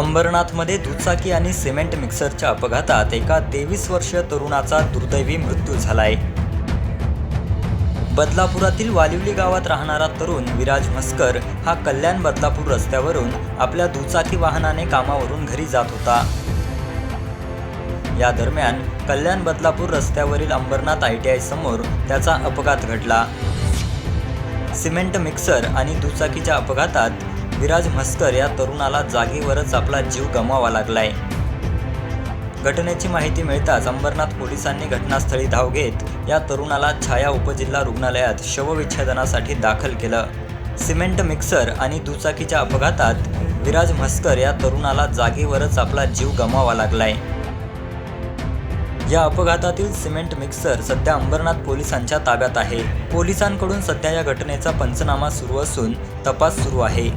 अंबरनाथमध्ये दुचाकी आणि सिमेंट मिक्सरच्या अपघातात एका तेवीस वर्ष तरुणाचा दुर्दैवी मृत्यू झालाय. बदलापुरातील वालिवली गावात राहणारा तरुण विराज म्हस्कर हा कल्याण बदलापूर रस्त्यावरून आपल्या दुचाकी वाहनाने कामावरून घरी जात होता. या दरम्यान कल्याण बदलापूर रस्त्यावरील अंबरनाथ आय टी आय समोर त्याचा अपघात घडला. सिमेंट मिक्सर आणि दुचाकीच्या अपघातात विराज म्हस्कर या तरुणाला जागेवरच आपला जीव गमवावा लागलाय. घटनेची माहिती मिळताच अंबरनाथ पोलिसांनी घटनास्थळी धाव घेत या तरुणाला छाया उपजिल्हा रुग्णालयात शवविच्छेदनासाठी दाखल केलं. सिमेंट मिक्सर आणि दुचाकीच्या अपघातात विराज म्हस्कर या तरुणाला जागेवरच आपला जीव गमावा लागलाय. या अपघातातील सिमेंट मिक्सर सध्या अंबरनाथ पोलिसांच्या ताब्यात आहे. पोलिसांकडून सध्या या घटनेचा पंचनामा सुरू असून तपास सुरू आहे.